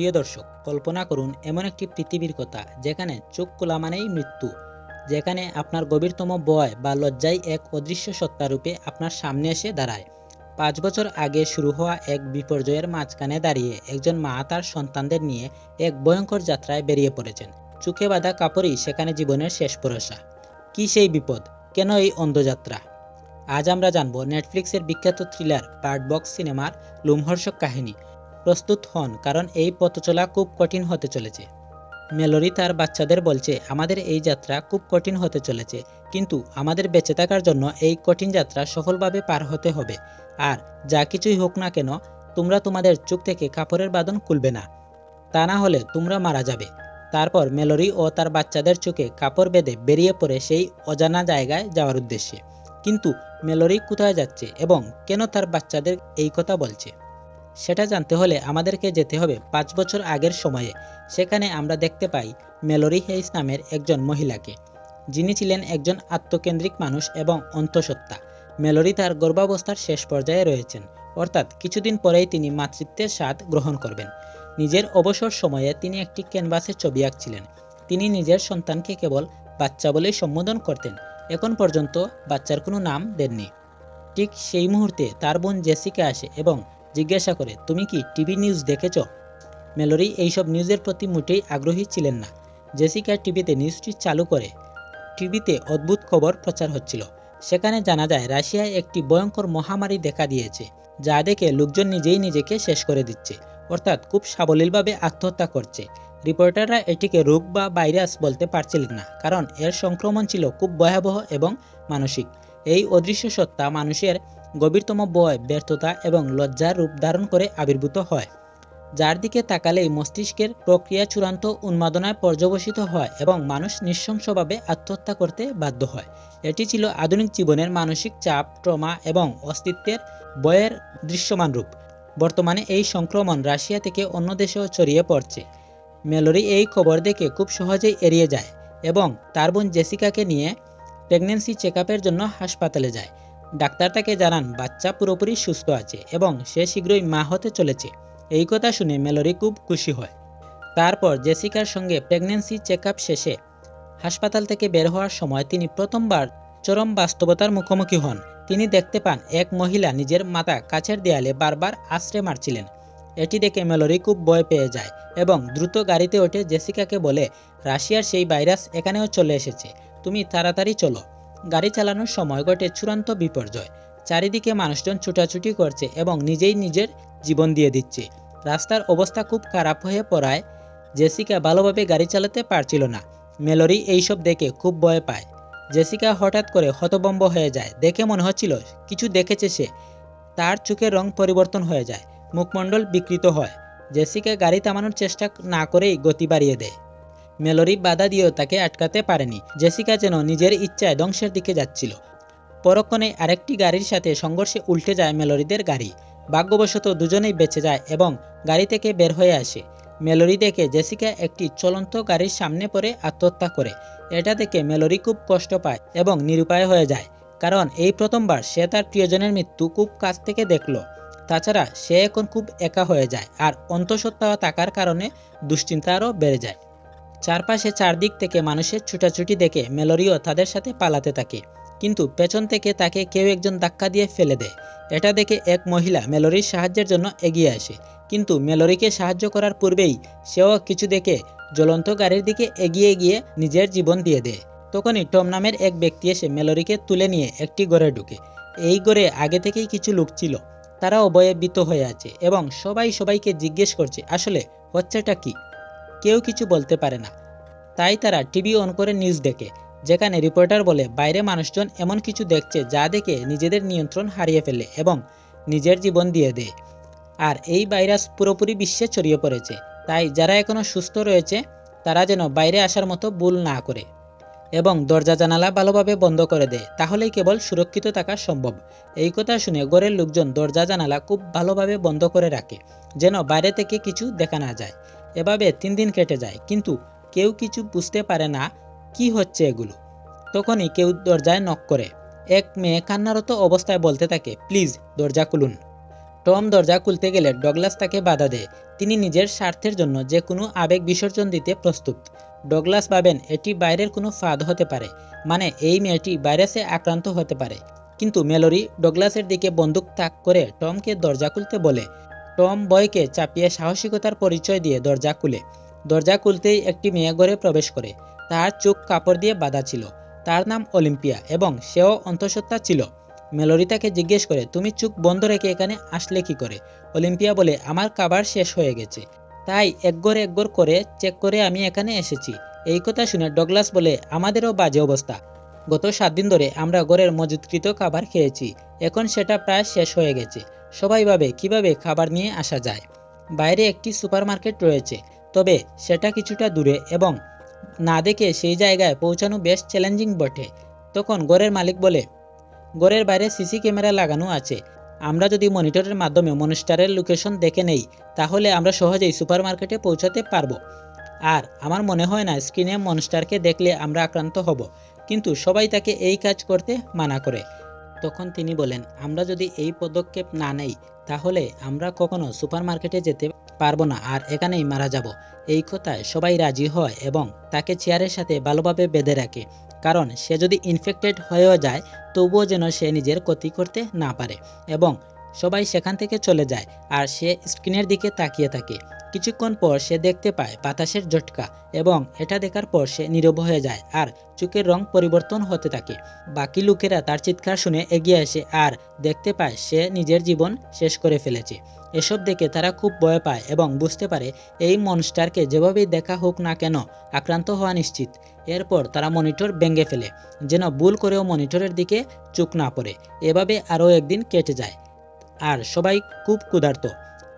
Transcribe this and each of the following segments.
প্রিয় দর্শক, কল্পনা করুন এমন একটি পৃথিবীর কথা যেখানে চোখ খোলা মানেই মৃত্যু, যেখানে আপনার গভীরতম ভয় বা লজ্জায় এক অদৃশ্য সত্তারূপে আপনার সামনে এসে দাঁড়ায়। পাঁচ বছর আগে শুরু হওয়া এক বিপর্যয়ের মাঝখানে দাঁড়িয়ে একজন মা তার সন্তানদের নিয়ে এক ভয়ঙ্কর যাত্রায় বেরিয়ে পড়েছেন। চোখে বাঁধা কাপড়ই সেখানে জীবনের শেষ ভরসা। কি সেই বিপদ? কেন এই অন্ধযাত্রা? আজ আমরা জানব নেটফ্লিক্সের বিখ্যাত থ্রিলার বার্ড বক্স সিনেমার লোমহর্ষক কাহিনী। প্রস্তুত হন, কারণ এই পথ চলা খুব কঠিন হতে চলেছে। মেলোরি তার বাচ্চাদের বলছে, আমাদের এই যাত্রা খুব কঠিন হতে চলেছে, কিন্তু আমাদের বেঁচে থাকার জন্য এই কঠিন যাত্রা সফলভাবে পার হতে হবে। আর যা কিছুই হোক না কেন, তোমরা তোমাদের চোখ থেকে কাপড়ের বাঁধন খুলবে না। তা না হলে তোমরা মারা যাবে। তারপর মেলোরি ও তার বাচ্চাদের চোখে কাপড় বেঁধে বেরিয়ে পড়ে সেই অজানা জায়গায় যাওয়ার উদ্দেশ্যে। কিন্তু মেলোরি কোথায় যাচ্ছে এবং কেন তার বাচ্চাদের এই কথা বলছে? সেটা জানতে হলে আমাদেরকে যেতে হবে পাঁচ বছর আগের সময়ে। সেখানে আমরা দেখতে পাই মেলোরি হেইস নামের একজন মহিলাকে। যিনি ছিলেন একজন আত্মকেন্দ্রিক মানুষ এবং অন্তঃসত্ত্বা। মেলোরি তার গর্ভাবস্থার শেষ পর্যায়ে রয়েছেন। অর্থাৎ কিছুদিন পরেই তিনি মাতৃত্বের স্বাদ গ্রহণ করবেন। নিজের অবসর সময়ে তিনি একটি ক্যানভাসে ছবি আঁকছিলেন। তিনি নিজের সন্তানকে কেবল বাচ্চা বলেই সম্বোধন করতেন। এখন পর্যন্ত বাচ্চার কোনো নাম দেননি। ঠিক সেই মুহূর্তে তার বোন জেসিকা আসে এবং জিজ্ঞাসা করে, তুমি কি টিভি নিউজ দেখেছ? মেলোরি এইসব নিউজের প্রতি মোটেই আগ্রহী ছিলেন না। জেসিকা টিভিতে নিউজটি চালু করে। টিভিতে অদ্ভুত খবর প্রচার হচ্ছিল। সেখানে জানা যায়, রাশিয়ায় একটি ভয়ঙ্কর মহামারী দেখা দিয়েছে, যা দেখে লোকজন নিজেই নিজেকে শেষ করে দিচ্ছে, অর্থাৎ খুব সাবলীলভাবে আত্মহত্যা করছে। রিপোর্টাররা এটিকে রোগ বা ভাইরাস বলতে পারছিলেন না, কারণ এর সংক্রমণ ছিল খুব ভয়াবহ এবং মানসিক। এই অদৃশ্য সত্তা মানুষের গভীরতম বয়, ব্যর্থতা এবং লজ্জার রূপ ধারণ করে আবির্ভূত হয়। যার দিকে তাকালেই মস্তিষ্কের প্রক্রিয়া চূড়ান্ত উন্মাদনায় পর্যবসিত হয় এবং মানুষ নৃশংসভাবে আত্মহত্যা করতে বাধ্য হয়। এটি ছিল আধুনিক জীবনের মানসিক চাপ, ট্রমা এবং অস্তিত্বের বয়ের দৃশ্যমান রূপ। বর্তমানে এই সংক্রমণ রাশিয়া থেকে অন্য দেশেও ছড়িয়ে পড়ছে। মেলোরি এই খবর দেখে খুব সহজেই এড়িয়ে যায় এবং তার বোন জেসিকাকে নিয়ে প্রেগনেন্সি চেক জন্য হাসপাতালে যায়। ডাক্তার তাকে জানান, বাচ্চা পুরোপুরি সুস্থ আছে এবং সে শীঘ্রই মা হতে চলেছে। এই কথা শুনে মেলোরি খুব খুশি হয়। তারপর জেসিকার সঙ্গে প্রেগনেন্সি চেক শেষে হাসপাতাল থেকে বের হওয়ার সময় তিনি প্রথমবার চরম বাস্তবতার মুখোমুখি হন। তিনি দেখতে পান, এক মহিলা নিজের মাথা কাছের দেয়ালে বারবার আশ্রে মারছিলেন। এটি দেখে মেলোরি খুব ভয় পেয়ে যায় এবং দ্রুত গাড়িতে ওঠে জেসিকাকে বলে, রাশিয়ার সেই ভাইরাস এখানেও চলে এসেছে। তুমি তাড়াতাড়ি চলো। গাড়ি চালানোর সময় ঘটে চূড়ান্ত বিপর্যয়। চারিদিকে মানুষজন ছুটাছুটি করছে এবং নিজেই নিজের জীবন দিয়ে দিচ্ছে। রাস্তার অবস্থা খুব খারাপ হয়ে পড়ায় জেসিকা ভালোভাবে গাড়ি চালাতে পারছিল না। মেলোরি এইসব দেখে খুব ভয় পায়। জেসিকা হঠাৎ করে হতবম্ব হয়ে যায়। দেখে মনে হচ্ছিল কিছু দেখেছে সে। তার চোখের রং পরিবর্তন হয়ে যায়। মুখমণ্ডল বিকৃত হয়। জেসিকা গাড়ি থামানোর চেষ্টা না করেই গতি বাড়িয়ে দেয়। মেলোরি বাধা দিয়েও তাকে আটকাতে পারেনি। জেসিকা যেন নিজের ইচ্ছায় ধ্বংসের দিকে যাচ্ছিল। পরক্ষণে আরেকটি গাড়ির সাথে সংঘর্ষে উল্টে যায় মেলোরিদের গাড়ি। ভাগ্যবশত দুজনেই বেঁচে যায় এবং গাড়ি থেকে বের হয়ে আসে। মেলোরি দেখে জেসিকা একটি চলন্ত গাড়ির সামনে পড়ে আত্মহত্যা করে। এটা দেখে মেলোরি খুব কষ্ট পায় এবং নিরুপায় হয়ে যায়। কারণ এই প্রথমবার সে তার প্রিয়জনের মৃত্যু খুব কাছ থেকে দেখল। তাছাড়া সে এখন খুব একা হয়ে যায় আর অন্তঃসত্ত্বা থাকার কারণে দুশ্চিন্তা আরও বেড়ে যায়। চারপাশে চারদিক থেকে মানুষের ছুটাছুটি দেখে মেলোরিও তাদের সাথে পালাতে থাকে। কিন্তু পেছন থেকে তাকে কেউ একজন ধাক্কা দিয়ে ফেলে দেয়। এটা দেখে এক মহিলা মেলোরির সাহায্যের জন্য এগিয়ে আসে। কিন্তু মেলোরিকে সাহায্য করার পূর্বেই সেও কিছু দেখে জ্বলন্ত গাড়ির দিকে এগিয়ে গিয়ে নিজের জীবন দিয়ে দেয়। তখনই টম নামের এক ব্যক্তি এসে মেলোরিকে তুলে নিয়ে একটি ঘরে ঢুকে। এই ঘরে আগে থেকেই কিছু লোক ছিল। তারাও ভয়ে ভীত হয়ে আছে এবং সবাই সবাইকে জিজ্ঞেস করছে, আসলে হচ্ছেটা কি? কেউ কিছু বলতে পারে না। তাই তারা টিভি অন করে নিউজ দেখে, যেখানে রিপোর্টার বলে, বাইরে মানুষজন এমন কিছু দেখছে যা দেখে নিজেদের নিয়ন্ত্রণ হারিয়ে ফেলে এবং নিজের জীবন দিয়ে দেয়। আর এই ভাইরাস পুরোপুরি বিশ্বে ছড়িয়ে পড়েছে। তাই যারা এখনও সুস্থ রয়েছে, তারা যেন বাইরে আসার মতো ভুল না করে এবং দরজা জানালা ভালোভাবে বন্ধ করে দেয়। তাহলেই কেবল সুরক্ষিত থাকা সম্ভব। এই কথা শুনে ঘরের লোকজন দরজা জানালা খুব ভালোভাবে বন্ধ করে রাখে, যেন বাইরে থেকে কিছু দেখা না যায়। এভাবে তিন দিন কেটে যায়। কিন্তু কেউ কিছু বুঝতে পারে না কি হচ্ছে এগুলো। তখনই কেউ দরজায় নক করে। এক মেয়ে কান্নারত অবস্থায় বলতে থাকে, প্লিজ, দরজা খুলুন। টম দরজা খুলতে গেলে ডগলাস তাকে বাধা দেয়। তিনি নিজের স্বার্থের জন্য যে কোনো আবেগ বিসর্জন দিতে প্রস্তুত। ডগলাস ভাবেন, এটি বাইরের কোনো ফাঁদ হতে পারে। মানে এই মেয়েটি ভাইরাসে আক্রান্ত হতে পারে। কিন্তু মেলোরি ডগলাসের দিকে বন্দুক তাক করে টমকে দরজা খুলতে বলে টম বয়কে চাপিয়ে সাহসিকতার পরিচয় দিয়ে দরজা খুলে। দরজা খুলতেই একটি মেয়ে ঘরে প্রবেশ করে। তার চোখ কাপড় দিয়ে বাঁধা ছিল। তার নাম অলিম্পিয়া এবং সেও অন্তঃসত্ত্বা ছিল। মেলোরি তাকে জিজ্ঞেস করে, তুমি চোখ বন্ধ রেখে এখানে আসলে কি করে? অলিম্পিয়া বলে, আমার খাবার শেষ হয়ে গেছে। তাই একগর একগর করে চেক করে আমি এখানে এসেছি। এই কথা শুনে ডগলাস বলে, আমাদেরও বাজে অবস্থা। গত সাত দিন ধরে আমরা ঘরের মজুদকৃত খাবার খেয়েছি। এখন সেটা প্রায় শেষ হয়ে গেছে। সবাই ভাবে কীভাবে খাবার নিয়ে আসা যায়। বাইরে একটি সুপারমার্কেট রয়েছে, তবে সেটা কিছুটা দূরে এবং না দেখে সেই জায়গায় পৌঁছানো বেশ চ্যালেঞ্জিং বটে, তখন ঘরের মালিক বলে, ঘরের বাইরে সিসি ক্যামেরা লাগানো আছে। আমরা যদি মনিটরের মাধ্যমে মনস্টারের লোকেশন দেখে নেই, তাহলে আমরা সহজেই সুপারমার্কেটে পৌঁছাতে পারব। আর আমার মনে হয় না স্ক্রিনে মনস্টারকে দেখলে আমরা আক্রান্ত হব। কিন্তু সবাই তাকে এই কাজ করতে মানা করে। তখন তিনি বলেন, আমরা যদি এই পদক্ষেপ না নেই, তাহলে আমরা কখনো সুপারমার্কেটে যেতে পারব না আর এখানেই মারা যাব। এই কথায় সবাই রাজি হয় এবং তাকে চেয়ারের সাথে ভালোভাবে বেঁধে রাখে। কারণ সে যদি ইনফেক্টেড হয়েও যায়, তবুও যেন সে নিজের ক্ষতি করতে না পারে এবং সবাই সেখান থেকে চলে যায় আর সে স্ক্রিনের দিকে তাকিয়ে থাকে। কিছুক্ষণ পর সে দেখতে পায় বাতাসের ঝটকা এবং এটা দেখার পর সে নীরব হয়ে যায় আর চোখের রং পরিবর্তন হতে থাকে। বাকি লোকেরা তার চিৎকার শুনে এগিয়ে আসে আর দেখতে পায় সে নিজের জীবন শেষ করে ফেলেছে। এসব দেখে তারা খুব ভয় পায় এবং বুঝতে পারে এই মনস্টারকে যেভাবেই দেখা হোক না কেন আক্রান্ত হওয়া নিশ্চিত। এরপর তারা মনিটর ভেঙে ফেলে, যেন ভুল করেও মনিটরের দিকে চোখ না পড়ে। এভাবে আরও একদিন কেটে যায়। আর সবাই খুব ক্ষুধার্ত।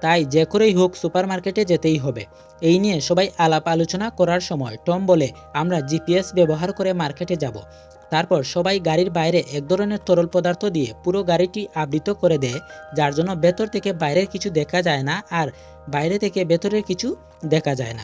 তাই যে করেই হোক সুপারমার্কেটে যেতেই হবে। এই নিয়ে সবাই আলাপ আলোচনা করার সময় টম বলে, আমরা জিপিএস ব্যবহার করে মার্কেটে যাব। তারপর সবাই গাড়ির বাইরে এক ধরনের তরল পদার্থ দিয়ে পুরো গাড়িটি আবৃত করে দেয়, যার জন্য ভেতর থেকে বাইরের কিছু দেখা যায় না আর বাইরে থেকে ভেতরের কিছু দেখা যায় না।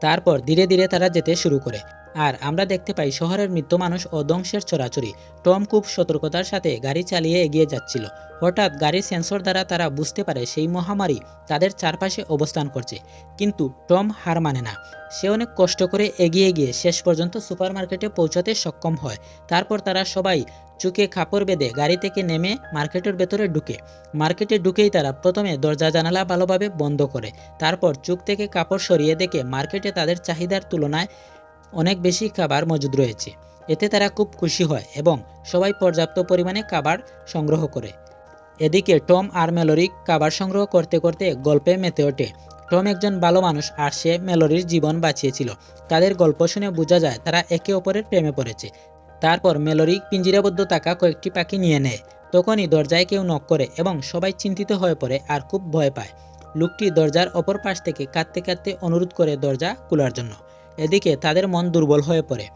তারপর ধীরে ধীরে তারা যেতে শুরু করে। আর আমরা দেখতে পাই শহরের মৃত্যু মানুষ ও ধ্বংসের ছড়াছড়ি টম খুব সতর্কতার সাথে গাড়ি চালিয়ে এগিয়ে যাচ্ছিল। হঠাৎ গাড়ির সেন্সর দ্বারা তারা বুঝতে পারে সেই মহামারী তাদের চারপাশে অবস্থান করছে। কিন্তু টম হার মানে না। সে অনেক কষ্ট করে এগিয়ে গিয়ে শেষ পর্যন্ত সুপারমার্কেটে পৌঁছাতে সক্ষম হয়। তারপর তারা সবাই চুকে কাপড় বেঁধে গাড়ি থেকে নেমে মার্কেটের ভেতরে ঢুকে। মার্কেটে ঢুকেই তারা প্রথমে দরজা, জানালা ভালোভাবে বন্ধ করে। তারপর চুক থেকে কাপড় সরিয়ে দেখে মার্কেটে তাদের চাহিদার তুলনায় অনেক বেশি খাবার মজুদ রয়েছে। এতে তারা খুব খুশি হয় এবং সবাই পর্যাপ্ত পরিমাণে খাবার সংগ্রহ করে। এদিকে টম আর মেলোরি খাবার সংগ্রহ করতে করতে গল্পে মেতে ওঠে। টম একজন ভালো মানুষ আর সে মেলোরির জীবন বাঁচিয়েছিল। তাদের গল্প শুনে বোঝা যায় তারা একে অপরের প্রেমে পড়েছে। তারপর মেলোরি পিঞ্জিরাবদ্ধ থাকা কয়েকটি পাখি নিয়ে নেয়। তখনই দরজায় কেউ নক করে এবং সবাই চিন্তিত হয়ে পড়ে আর খুব ভয় পায়। লোকটি দরজার অপর পাশ থেকে কাঁদতে কাঁদতে অনুরোধ করে দরজা খোলার জন্য। এদিকে তাদের মন দুর্বল হয়ে পড়ে।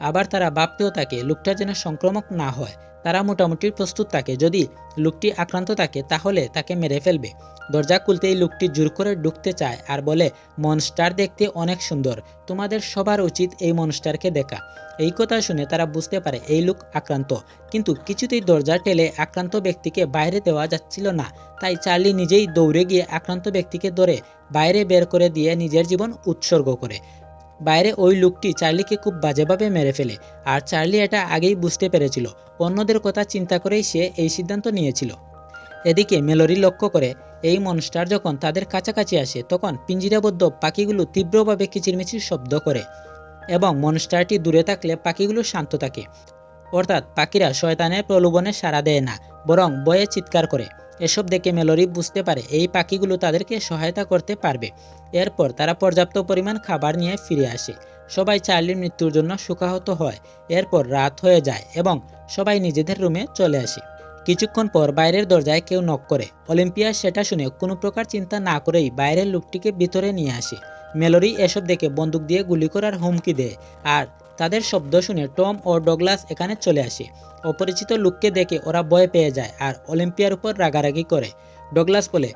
আবার তারা ভাবতেও থাকে, লোকটা যেন সংক্রমক না হয়। তারা মোটামুটি প্রস্তুত থাকে। যদি লোকটি আক্রান্ত থাকে, তাহলে তাকে মেরে ফেলবে। দরজা খুলতেই লোকটি জোর করে ঢুকতে চায় আর বলে, মনস্টার দেখতে অনেক সুন্দর। তোমাদের সবার উচিত এই মনস্টারকে দেখা। এই কথা শুনে তারা বুঝতে পারে, এই লোক আক্রান্ত। কিন্তু কিছুতেই দরজা টেলে আক্রান্ত ব্যক্তিকে বাইরে দেওয়া যাচ্ছিল না। তাই চার্লি নিজেই দৌড়ে গিয়ে আক্রান্ত ব্যক্তিকে ধরে বাইরে বের করে দিয়ে নিজের জীবন উৎসর্গ করে। বাইরে ওই লোকটি চার্লিকে খুব বাজেভাবে মেরে ফেলে, আর চার্লি এটা আগেই বুঝতে পেরেছিল। অন্যদের কথা চিন্তা করেই সে এই সিদ্ধান্ত নিয়েছিল। এদিকে মেলোরি লক্ষ্য করে, এই মনস্টার যখন তাদের কাছাকাছি আসে, তখন পিঞ্জিরাবদ্ধ পাখিগুলো তীব্রভাবে কিচিরমিচির শব্দ করে এবং মনস্টারটি দূরে থাকলে পাখিগুলো শান্ত থাকে। অর্থাৎ পাখিরা শয়তানের প্রলোভনে সাড়া দেয় না, বরং বয়ে চিৎকার করে। এসব দেখে মেলোরি বুঝতে পারে, এই পাখিগুলো তাদেরকে সহায়তা করতে পারবে। এরপর তারা পর্যাপ্ত পরিমাণ খাবার নিয়ে ফিরে আসে। সবাই চার্লির মৃত্যুর জন্য শোকাহত হয়। এরপর রাত হয়ে যায় এবং সবাই নিজেদের রুমে চলে আসে। কিছুক্ষণ পর বাইরের দরজায় কেউ নক করে। অলিম্পিয়া সেটা শুনে কোনো প্রকার চিন্তা না করেই বাইরের লোকটিকে ভিতরে নিয়ে আসে। মেলোরি এসব দেখে বন্দুক দিয়ে গুলি করার হুমকি দেয়। আর তাদের শব্দ শুনে টম ও ডগলাস এখানে চলে আসে। অপরিচিত লোককে দেখে ওরা ভয় পেয়ে যায় আর অলিম্পিয়ার উপর রাগারাগি করে। ডগলাস বলে,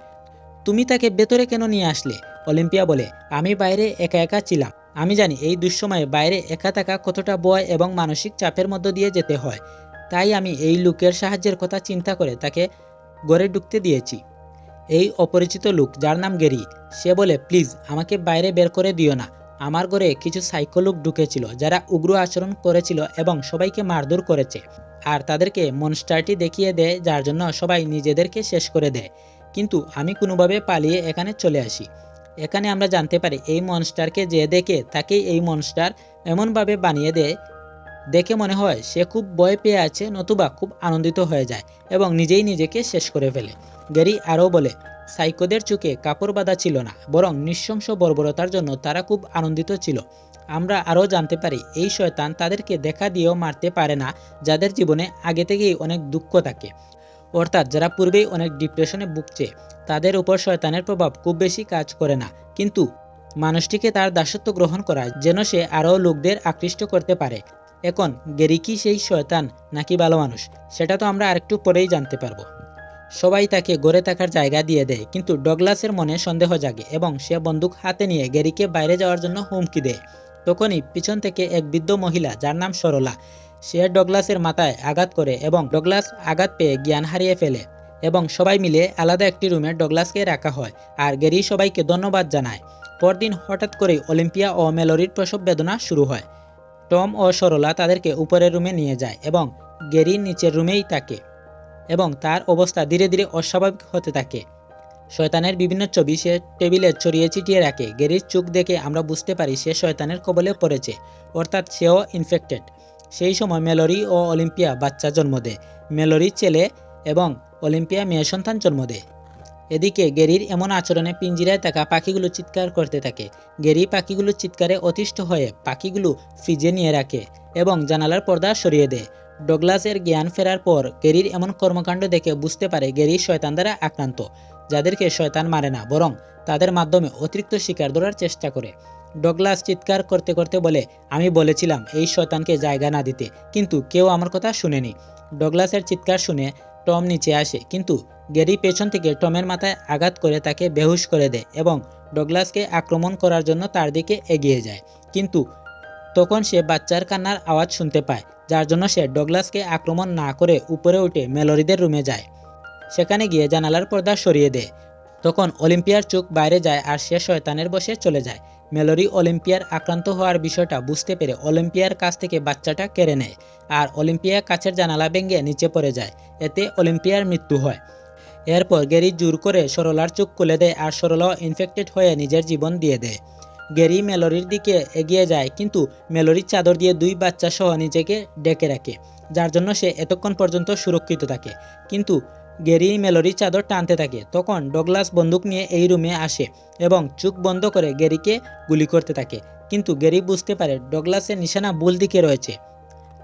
তুমি তাকে ভেতরে কেন নিয়ে আসলে? অলিম্পিয়া বলে, আমি বাইরে একা একা ছিলাম। আমি জানি এই দুঃসময়ে বাইরে একা থাকা কতটা ভয় এবং মানসিক চাপের মধ্য দিয়ে যেতে হয়। তাই আমি এই লোকের সাহায্যের কথা চিন্তা করে তাকে গড়ে ঢুকতে দিয়েছি। এই অপরিচিত লোক, যার নাম গেরি, সে বলে, প্লিজ, আমাকে বাইরে বের করে দিও না। আমার ঘরে কিছু সাইকো লোক ঢুকেছিল যারা উগ্র আচরণ করেছিল এবং সবাইকে মারধর করেছে। আর তাদেরকে মনস্টারটি দেখিয়ে দেয় যার জন্য সবাই নিজেদেরকে শেষ করে দেয় কিন্তু আমি কোনোভাবে পালিয়ে এখানে চলে আসি। এখানে আমরা জানতে পারি এই মনস্টারকে যে দেখে তাকেই এই মনস্টার এমনভাবে বানিয়ে দেয় দেখে মনে হয় সে খুব ভয় পেয়ে আছে, নতুবা খুব আনন্দিত হয়ে যায় এবং নিজেই নিজেকে শেষ করে ফেলে। গ্যারি আরও বলে সাইকোদের চোখে কাপড় বাঁধা ছিল না, বরং নৃশংস বর্বরতার জন্য তারা খুব আনন্দিত ছিল। আমরা আরও জানতে পারি, এই শয়তান তাদেরকে দেখা দিয়েও মারতে পারে না, যাদের জীবনে আগে থেকেই অনেক দুঃখ থাকে। অর্থাৎ যারা পূর্বেই অনেক ডিপ্রেশনে ভুগছে, তাদের উপর শয়তানের প্রভাব খুব বেশি কাজ করে না। কিন্তু মানুষটিকে তার দাসত্ব গ্রহণ করায় যেন সে আরও লোকদের আকৃষ্ট করতে পারে। এখন গেরিকি সেই শয়তান নাকি ভালো মানুষ? সেটা তো আমরা আরেকটু পরেই জানতে পারব। সবাই তাকে গড়ে থাকার জায়গা দিয়ে দেয়, কিন্তু ডগলাসের মনে সন্দেহ জাগে এবং সে বন্দুক হাতে নিয়ে গেরিকে বাইরে যাওয়ার জন্য হুমকি দেয়। তখনই পিছন থেকে এক বৃদ্ধ মহিলা, যার নাম সরলা, সে ডগলাসের মাথায় আঘাত করে এবং ডগলাস আঘাত পেয়ে জ্ঞান হারিয়ে ফেলে এবং সবাই মিলে আলাদা একটি রুমে ডগলাসকে রাখা হয় আর গেরি সবাইকে ধন্যবাদ জানায়। পরদিন হঠাৎ করেই অলিম্পিয়া ও মেলোরির প্রসব বেদনা শুরু হয়। টম ও সরলা তাদেরকে উপরের রুমে নিয়ে যায় এবং গেরি নিচের রুমেই থাকে। এবং তার অবস্থা ধীরে ধীরে অস্বাভাবিক হতে থাকে। শয়তানের বিভিন্ন ছবি সে টেবিলে ছড়িয়ে ছিটিয়ে রাখে। গেরির চোখ দেখে আমরা বুঝতে পারি সে শয়তানের কবলে পড়েছে, অর্থাৎ সেও ইনফেক্টেড সেই সময় মেলোরি ও অলিম্পিয়া বাচ্চা জন্ম দেয়। মেলোরি ছেলে এবং অলিম্পিয়া মেয়ে সন্তান জন্ম দেয়। এদিকে গেরির এমন আচরণে পিঞ্জিরায় থাকা পাখিগুলো চিৎকার করতে থাকে। গেরি পাখিগুলো চিৎকারে অতিষ্ঠ হয়ে পাখিগুলো ফ্রিজে নিয়ে রাখে এবং জানালার পর্দা সরিয়ে দেয়। ডগলাসের জ্ঞান ফেরার পর গেরির এমন কর্মকাণ্ড দেখে বুঝতে পারে গেরি শয়তান দ্বারা আক্রান্ত, যাদেরকে শয়তান মারে না, বরং তাদের মাধ্যমে অতিরিক্ত শিকার ধরার চেষ্টা করে। ডগলাস চিৎকার করতে করতে বলে, আমি বলেছিলাম এই শয়তানকে জায়গা না দিতে, কিন্তু কেউ আমার কথা শুনেনি। ডগলাসের চিৎকার শুনে টম নিচে আসে, কিন্তু গেরি পেছন থেকে টমের মাথায় আঘাত করে তাকে বেহুশ করে দেয় এবং ডগলাসকে আক্রমণ করার জন্য তার দিকে এগিয়ে যায়। কিন্তু তখন সে বাচ্চার কান্নার আওয়াজ শুনতে পায়। যার জন্য সে ডগলাসকে আক্রমণ না করে উপরে উঠে মেলোরিদের রুমে যায়। সেখানে গিয়ে জানালার পর্দা সরিয়ে দেয়। তখন অলিম্পিয়ার চোখ বাইরে যায় আর সে শয়তানের বসে চলে যায়। মেলোরি অলিম্পিয়ার আক্রান্ত হওয়ার বিষয়টা বুঝতে পেরে অলিম্পিয়ার কাছ থেকে বাচ্চাটা কেড়ে নেয় আর অলিম্পিয়া কাছের জানালা ভেঙে নিচে পড়ে যায়। এতে অলিম্পিয়ার মৃত্যু হয়। এরপর গেরি জোর করে সরলার চোখ খুলে দেয় আর সরলাও ইনফেক্টেড হয়ে নিজের জীবন দিয়ে দেয়। গেরি মেলোরির দিকে এগিয়ে যায়, কিন্তু মেলোরির চাদর দিয়ে দুই বাচ্চা সহ নিজেকে ডেকে রাখে, যার জন্য সে এতক্ষণ পর্যন্ত সুরক্ষিত থাকে। কিন্তু গেরি মেলোরির চাদর টানতে থাকে, তখন ডগলাস বন্দুক নিয়ে এই রুমে আসে এবং চোখ বন্ধ করে গেরিকে গুলি করতে থাকে। কিন্তু গেরি বুঝতে পারে ডগলাসের নিশানা ভুল দিকে রয়েছে।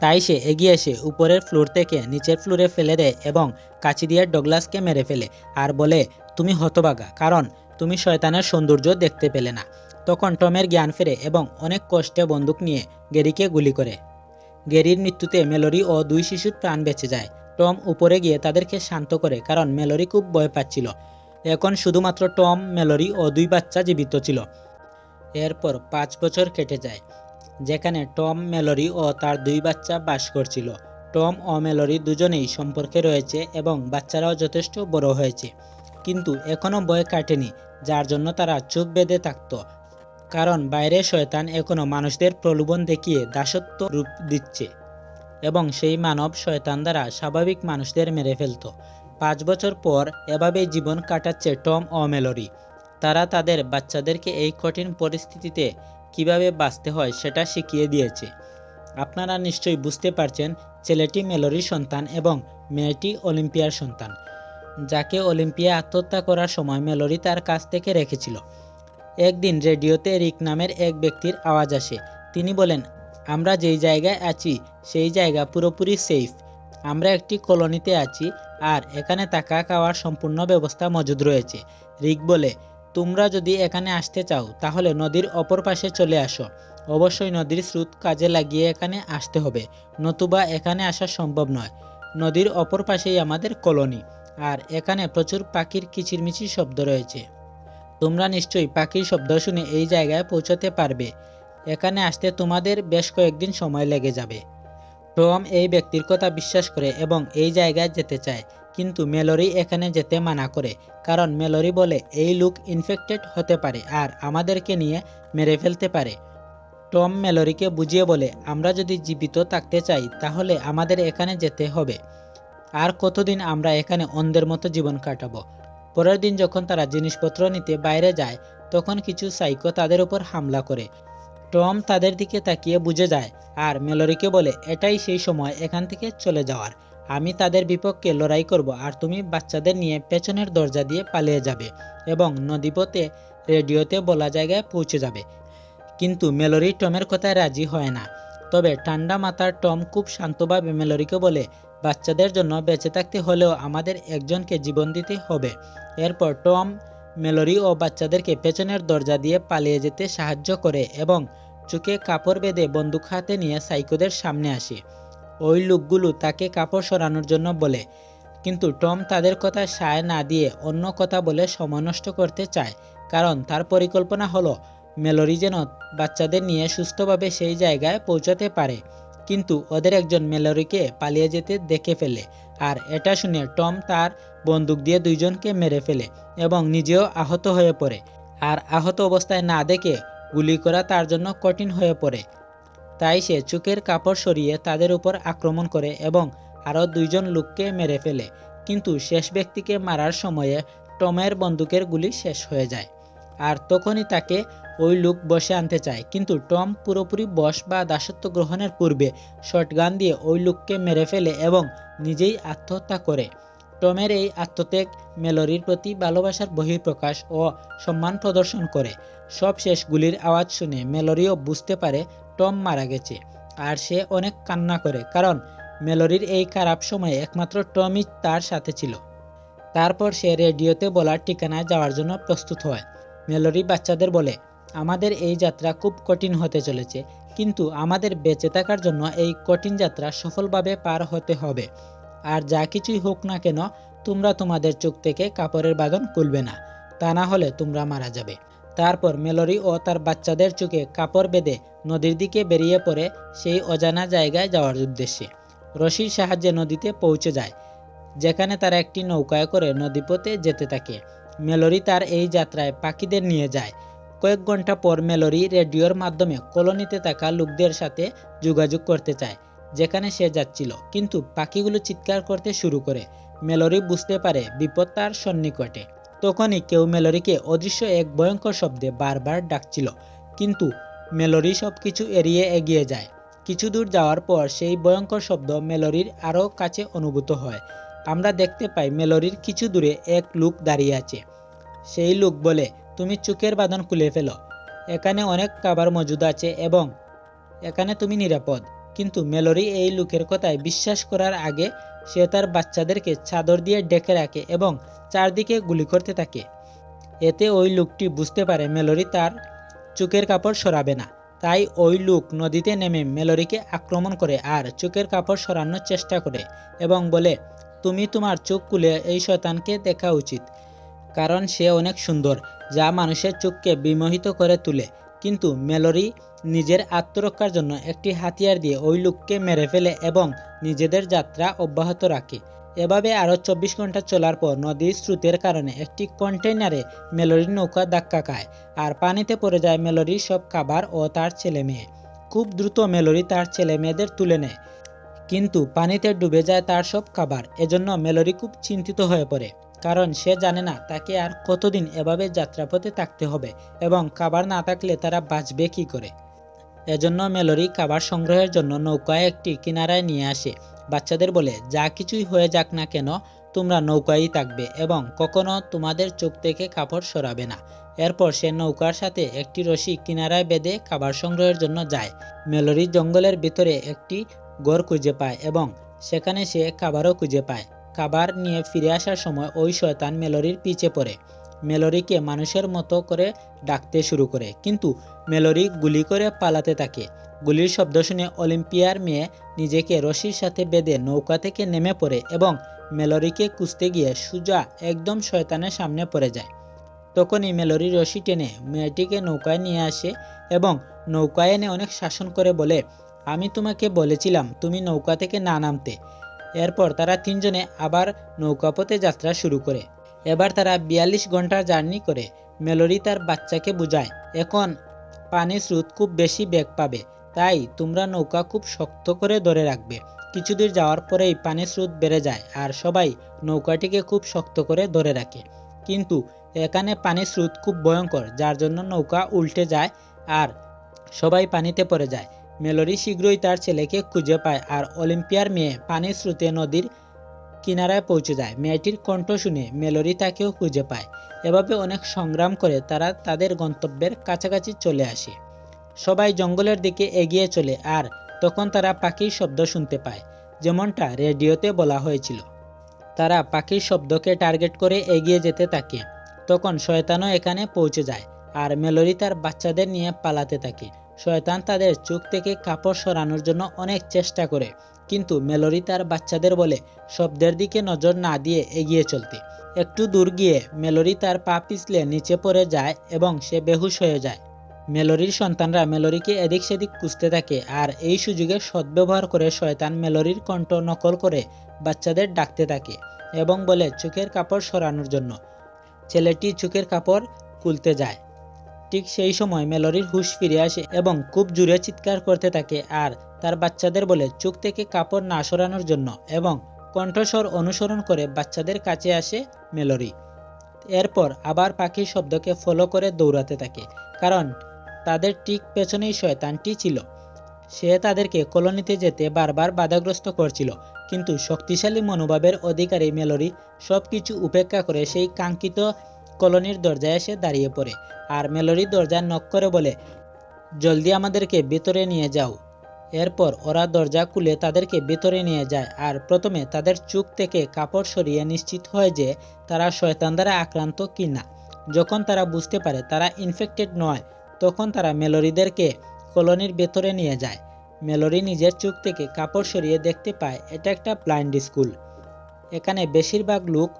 তাই সে এগিয়ে এসে উপরের ফ্লোর থেকে নিচের ফ্লোরে ফেলে দেয় এবং কাচি দিয়ে ডগলাসকে মেরে ফেলে। আর বলে, তুমি হতবাগা, কারণ তুমি শয়তানের সৌন্দর্য দেখতে পেলে না। তখন টমের জ্ঞান ফেরে এবং অনেক কষ্টে বন্দুক নিয়ে গেরিকে গুলি করে। গেরির মৃত্যুতে মেলোরি ও দুই শিশুর প্রাণ বেঁচে যায়। টম উপরে গিয়ে তাদেরকে শান্ত করে কারণ মেলোরি খুব ভয় পাচ্ছিল। এখন শুধুমাত্র টম, মেলোরি ও দুই বাচ্চা জীবিত ছিল। এরপর পাঁচ বছর কেটে যায়, যেখানে টম, মেলোরি ও তার দুই বাচ্চা বাস করছিল। টম ও মেলোরি দুজনেই সম্পর্কে রয়েছে এবং বাচ্চারাও যথেষ্ট বড় হয়েছে। কিন্তু এখনও ভয় কাটেনি, যার জন্য তারা চোখ বেঁধে থাকতো। কারণ বাইরে শয়তান এখনও মানুষদের প্রলোভন দেখিয়ে দাসত্ব রূপ দিচ্ছে এবং সেই মানব শয়তান দ্বারা স্বাভাবিক মানুষদের মেরে ফেলত। পাঁচ বছর পর এভাবেই জীবন কাটাচ্ছে টম ও মেলোরি তারা তাদের বাচ্চাদেরকে এই কঠিন পরিস্থিতিতে কীভাবে বাঁচতে হয় সেটা শিখিয়ে দিয়েছে। আপনারা নিশ্চয়ই বুঝতে পারছেন, ছেলেটি মেলোরির সন্তান এবং মেয়েটি অলিম্পিয়ার সন্তান, যাকে অলিম্পিয়া আত্মহত্যা করার সময় মেলোরি তার কাছ থেকে রেখেছিল। একদিন রেডিওতে রিক নামের এক ব্যক্তির আওয়াজ আসে। তিনি বলেন, আমরা যেই জায়গায় আছি, সেই জায়গা পুরোপুরি সেফ আমরা একটি কলোনিতে আছি আর এখানে থাকা খাওয়ার সম্পূর্ণ ব্যবস্থা মজুদ রয়েছে। রিক বলে, তোমরা যদি এখানে আসতে চাও, তাহলে নদীর অপর পাশে চলে আসো। অবশ্যই নদীর স্রোত কাজে লাগিয়ে এখানে আসতে হবে। নতুবা এখানে আসা সম্ভব নয়। নদীর অপর পাশেই আমাদের কলোনি। আর এখানে প্রচুর পাখির কিচিরমিচির শব্দ রয়েছে। তোমরা নিশ্চয়ই পাখির শব্দ শুনে এই জায়গায় পৌঁছতে পারবে। এখানে আসতে তোমাদের বেশ কয়েকদিন সময় লেগে যাবে। টম এই ব্যক্তির কথা বিশ্বাস করে এবং এই জায়গায় যেতে চায়, কিন্তু মেলোরি এখানে যেতে মানা করে, কারণ মেলোরি বলে এই লোক ইনফেক্টেড হতে পারে আর আমাদেরকে নিয়ে মেরে ফেলতে পারে। টম মেলোরিকে বুঝিয়ে বলে, আমরা যদি জীবিত থাকতে চাই, তাহলে আমাদের এখানে যেতে হবে। আর কতদিন আমরা এখানে অন্ধের মতো জীবন কাটাবো? পরের দিন যখন তারা জিনিসপত্র নিতে বাইরে যায়, তখন কিছু সাইকো তাদের উপর হামলা করে। টম তাদের দিকে তাকিয়ে বুঝে যায় আর মেলোরিকে বলে, এটাই সেই সময়, এখান থেকে চলে যাওয়ার। আমি তাদের বিপক্ষে লড়াই করব আর তুমি বাচ্চাদের নিয়ে পেছনের দরজা দিয়ে পালিয়ে যাবে এবং নদীপথে, রেডিওতে বলা জায়গায় পৌঁছে যাবে। কিন্তু মেলোরি টমের কথায় রাজি হয় না। তবে ঠান্ডা মাথার টম খুব শান্তভাবে মেলোরিকে বলে বাচ্চাদের জন্য বেঁচে থাকতে হলেও আমাদের একজনকে জীবন দিতে হবে। এরপর টম, মেলোরি ও বাচ্চাদেরকে পেছনের দরজা দিয়ে পালিয়ে যেতে সাহায্য করে এবং চোখে কাপড় বেঁধে বন্দুক হাতে নিয়ে সাইকোদের সামনে আসে। ওই লোকগুলো তাকে কাপড় সরানোর জন্য বলে, কিন্তু টম তাদের কথা সায় না দিয়ে অন্য কথা বলে সময় নষ্ট করতে চায়, কারণ তার পরিকল্পনা হলো, মেলোরি যেন বাচ্চাদের নিয়ে সুস্থভাবে সেই জায়গায় পৌঁছাতে পারে। কিন্তু ওদের একজন মেলোরিকে পালিয়ে যেতে দেখে ফেলে। আর এটা শুনে টম তার বন্দুক দিয়ে দুইজনকে মেরে ফেলে এবং নিজেও আহত হয়ে পড়ে। আর আহত অবস্থায় না দেখে গুলি করা তার জন্য কঠিন হয়ে পড়ে। তাই সে চোখের কাপড় সরিয়ে তাদের উপর আক্রমণ করে এবং আরও দুইজন লোককে মেরে ফেলে। কিন্তু শেষ ব্যক্তিকে মারার সময়ে টমের বন্দুকের গুলি শেষ হয়ে যায়। আর তখনই তাকে ওই লোক বসে আনতে চায়। কিন্তু টম পুরোপুরি বশ বা দাসত্ব গ্রহণের পূর্বে শটগান দিয়ে ওই লোককে মেরে ফেলে এবং নিজেই আত্মহত্যা করে। টমের এই আত্মত্যাগ মেলোরির প্রতি ভালোবাসার বহিঃপ্রকাশ ও সম্মান প্রদর্শন করে। সব শেষ গুলির আওয়াজ শুনে মেলোরিও বুঝতে পারে টম মারা গেছে আর সে অনেক কান্না করে কারণ মেলোরির এই খারাপ সময়ে একমাত্র টমই তার সাথে ছিল। তারপর সে রেডিওতে বলার ঠিকানায় যাওয়ার জন্য প্রস্তুত হয়। মেলোরি বাচ্চাদের বলে আমাদের এই যাত্রা খুব কঠিন হতে চলেছে, কিন্তু আমাদের বেঁচে থাকার জন্য এই কঠিন যাত্রা সফলভাবে পার হতে হবে। আর যা কিছুই হোক না কেন, তোমরা তোমাদের চোখ থেকে কাপড়ের বাঁধন খুলবে না, তা না হলে তোমরা মারা যাবে। তারপর মেলোরি ও তার বাচ্চাদের চোখে কাপড় বেঁধে নদীর দিকে বেরিয়ে পড়ে সেই অজানা জায়গায় যাওয়ার উদ্দেশ্যে। রশির সাহায্যে নদীতে পৌঁছে যায়, যেখানে তারা একটি নৌকায় করে নদীপথে যেতে থাকে। মেলোরি তার এই যাত্রায় পাখিদের নিয়ে যায় কয়েক ঘণ্টা পর মেলোরি রেডিওর মাধ্যমে কলোনিতে থাকা লোকদের সাথে যোগাযোগ করতে চায়, যেখানে সে যাচ্ছিল। কিন্তু পাখিগুলো চিৎকার করতে শুরু করে। মেলোরি বুঝতে পারে বিপদ তার সন্নিকটে। তখনই কেউ মেলোরিকে অদৃশ্য এক ভয়ঙ্কর শব্দে বারবার ডাকছিল। কিন্তু মেলোরি সব কিছু এড়িয়ে এগিয়ে যায়। কিছু দূর যাওয়ার পর সেই ভয়ঙ্কর শব্দ মেলোরির আরও কাছে অনুভূত হয়। আমরা দেখতে পাই মেলোরির কিছু দূরে এক লোক দাঁড়িয়ে আছে। সেই লোক বলে তুমি চোখের বাঁধন খুলে ফেলো। এখানে অনেক খাবার মজুদ আছে এবং এখানে তুমি নিরাপদ। কিন্তু মেলোরি এই লোকের কথায় বিশ্বাস করার আগে সে তার বাচ্চাদেরকে চাদর দিয়ে ডেকে রাখে এবং চারদিকে গুলি করতে থাকে। এতে ওই লোকটি বুঝতে পারে মেলোরি তার চোখের কাপড় সরাবে না। তাই ওই লোক নদীতে নেমে মেলোরিকে আক্রমণ করে আর চোখের কাপড় সরানোর চেষ্টা করে এবং বলে, তুমি তোমার চোখ খুলে এই শয়তানকে দেখা উচিত। কারণ সে অনেক সুন্দর, যা মানুষের চোখকে বিমোহিত করে তোলে। কিন্তু মেলোরি নিজের আত্মরক্ষার জন্য একটি হাতিয়ার দিয়ে ওই লোককে মেরে ফেলে এবং নিজেদের যাত্রা অব্যাহত রাখে। এভাবে আরও চব্বিশ ঘণ্টা চলার পর নদীর স্রোতের কারণে একটি কন্টেইনারে মেলোরির নৌকা ধাক্কা খায় আর পানিতে পড়ে যায় মেলোরির সব খাবার ও তার ছেলে মেয়ে খুব দ্রুত মেলোরি তার ছেলে মেয়েদের তুলে নেয়, কিন্তু পানিতে ডুবে যায় তার সব খাবার। এজন্য মেলোরি খুব চিন্তিত হয়ে পড়ে। কারণ সে জানে না তাকে আর কতদিন এভাবে যাত্রাপথে থাকতে হবে এবং খাবার না থাকলে তারা বাঁচবে কি করে। এজন্য মেলোরি খাবার সংগ্রহের জন্য নৌকায় একটি কিনারায় নিয়ে আসে। বাচ্চাদের বলে, যা কিছুই হয়ে যাক না কেন, তোমরা নৌকায় থাকবে এবং কখনো তোমাদের চোখ থেকে কাপড় সরাবে না। এরপর সে নৌকার সাথে একটি রশি কিনারায় বেঁধে খাবার সংগ্রহের জন্য যায়। মেলোরি জঙ্গলের ভিতরে একটি ঘর খুঁজে পায় এবং সেখানে সে খাবারও খুঁজে পায়। খাবার নিয়ে ফিরে আসার সময় ওই শয়তান মেলোরির পিছে পড়ে। মেলোরিকে মানুষের মতো করে ডাকতে শুরু করে, কিন্তু মেলোরি গুলি করে পালাতে থাকে। গুলির শব্দ শুনে অলিম্পিয়ার মেয়ে নিজেকে রশির সাথে বেঁধে নৌকা থেকে নেমে পড়ে এবং মেলোরিকে কুঁচতে গিয়ে সুজা একদম শয়তানের সামনে পড়ে যায়। তখনই মেলোরি রশি টেনে মেয়েটিকে নৌকায় নিয়ে আসে এবং নৌকায় এনে অনেক শাসন করে বলে, আমি তোমাকে বলেছিলাম তুমি নৌকা থেকে না নামতে। এরপর তারা তিনজনে আবার নৌকাপথে যাত্রা শুরু করে। এবার তারা বিয়াল্লিশ ঘণ্টা জার্নি করে মেলোরি তার বাচ্চাকে বুঝায়। এখন পানির স্রোত খুব বেশি বেগ পাবে, তাই তোমরা নৌকা খুব শক্ত করে ধরে রাখবে। কিছু দূর যাওয়ার পরেই পানির স্রোত বেড়ে যায় আর সবাই নৌকাটিকে খুব শক্ত করে ধরে রাখে। কিন্তু এখানে পানির স্রোত খুব ভয়ঙ্কর, যার জন্য নৌকা উল্টে যায় আর সবাই পানিতে পড়ে যায়। মেলোরি শীঘ্রই তার ছেলেকে খুঁজে পায় আর অলিম্পিয়ার মেয়ে পানির স্রোতে নদীর কিনারায় পৌঁছে যায়। মেয়েটির কণ্ঠ শুনে মেলোরি তাকেও খুঁজে পায়। এভাবে অনেক সংগ্রাম করে তারা তাদের গন্তব্যের কাছাকাছি চলে আসে। সবাই জঙ্গলের দিকে এগিয়ে চলে আর তখন তারা পাখির শব্দ শুনতে পায়, যেমনটা রেডিওতে বলা হয়েছিল। তারা পাখির শব্দকে টার্গেট করে এগিয়ে যেতে থাকে। তখন শয়তানও এখানে পৌঁছে যায় আর মেলোরি তার বাচ্চাদের নিয়ে পালাতে থাকে। শয়তান তাদের চোখ থেকে কাপড় সরানোর জন্য অনেক চেষ্টা করে। কিন্তু মেলোরি তার বাচ্চাদের বলে, শব্দের দিকে নজর না দিয়ে এগিয়ে চলতে। একটু দূর গিয়ে মেলোরি তার পা পিছলে নিচে পড়ে যায় এবং সে বেহুশ হয়ে যায়। মেলোরির সন্তানরা মেলোরিকে এদিক সেদিক খুঁজতে থাকে আর এই সুযোগে সদ্ব্যবহার করে শয়তান মেলোরির কণ্ঠ নকল করে বাচ্চাদের ডাকতে থাকে এবং বলে, চোখের কাপড় সরানোর জন্য। ছেলেটি চোখের কাপড় খুলতে যায়। ঠিক সেই সময় মেলোরির হুশ ফিরে আসে এবং খুব জোরে চিৎকার করতে থাকে আর তার বাচ্চাদের বলে চোখ থেকে কাপড় না সরানোর জন্য এবং কণ্ঠস্বর অনুসরণ করে বাচ্চাদের কাছে আসে মেলোরি। এরপর আবার পাখির শব্দকে ফলো করে দৌড়াতে থাকে, কারণ তাদের ঠিক পেছনেই শয়তানটি ছিল। সে তাদেরকে কলোনিতে যেতে বারবার বাধাগ্রস্ত করছিল, কিন্তু শক্তিশালী মনোভাবের অধিকারী মেলোরি সব কিছু উপেক্ষা করে সেই কাঙ্ক্ষিত কলোনির দরজায় এসে দাঁড়িয়ে পড়ে। আর মেলোরি দরজা নক করে বলে, জলদি আমাদেরকে ভেতরে নিয়ে যাও। এরপর ওরা দরজা খুলে তাদেরকে ভেতরে নিয়ে যায় আর প্রথমে তাদের চোখ থেকে কাপড় সরিয়ে নিশ্চিত হয় যে তারা শয়তান দ্বারা আক্রান্ত কি না যখন তারা বুঝতে পারে তারা ইনফেক্টেড নয়, তখন তারা মেলোরিদেরকে কলোনির ভেতরে নিয়ে যায়। মেলোরি নিজের চোখ থেকে কাপড় সরিয়ে দেখতে পায়, এটা একটা ব্লাইন্ড স্কুল এখানে বেশিরভাগ লোক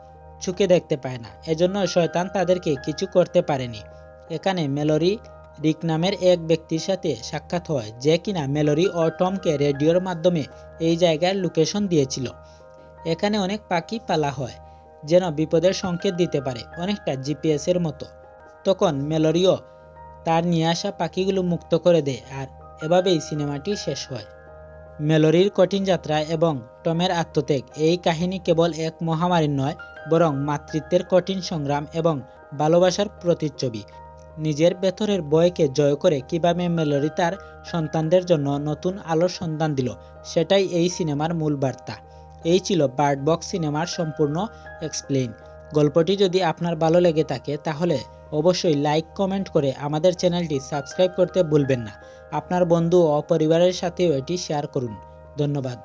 চোখে দেখতে পায় না। এজন্য শয়তান তাদেরকে কিছু করতে পারেনি। এখানে মেলোরি রিক নামের এক ব্যক্তির সাথে সাক্ষাৎ হয়, যে কিনা মেলোরি ও টমকে রেডিওর মাধ্যমে এই জায়গার লোকেশন দিয়েছিল। এখানে অনেক পাখি পালা হয়, যেন বিপদের সংকেত দিতে পারে, অনেকটা জিপিএসের মতো। তখন মেলোরিও তার নিয়ে আসা পাখিগুলো মুক্ত করে দেয়, আর এভাবেই সিনেমাটি শেষ হয়। মেলোরির কঠিন যাত্রা এবং টমের আত্মত্যাগ, এই কাহিনী কেবল এক মহামারীর নয়, বরং মাতৃত্বের কঠিন সংগ্রাম এবং ভালোবাসার প্রতিচ্ছবি। নিজের ভেতরের বয়কে জয় করে কীভাবে মেলোরি তার সন্তানদের জন্য নতুন আলোর সন্ধান দিল, সেটাই এই সিনেমার মূল বার্তা। এই ছিল বার্ড বক্স সিনেমার সম্পূর্ণ এক্সপ্লেইন গল্পটি যদি আপনার ভালো লেগে থাকে, তাহলে অবশ্যই লাইক, কমেন্ট করে আমাদের চ্যানেলটি সাবস্ক্রাইব করতে ভুলবেন না। আপনার বন্ধু ও পরিবারের সাথেও এটি শেয়ার করুন। ধন্যবাদ।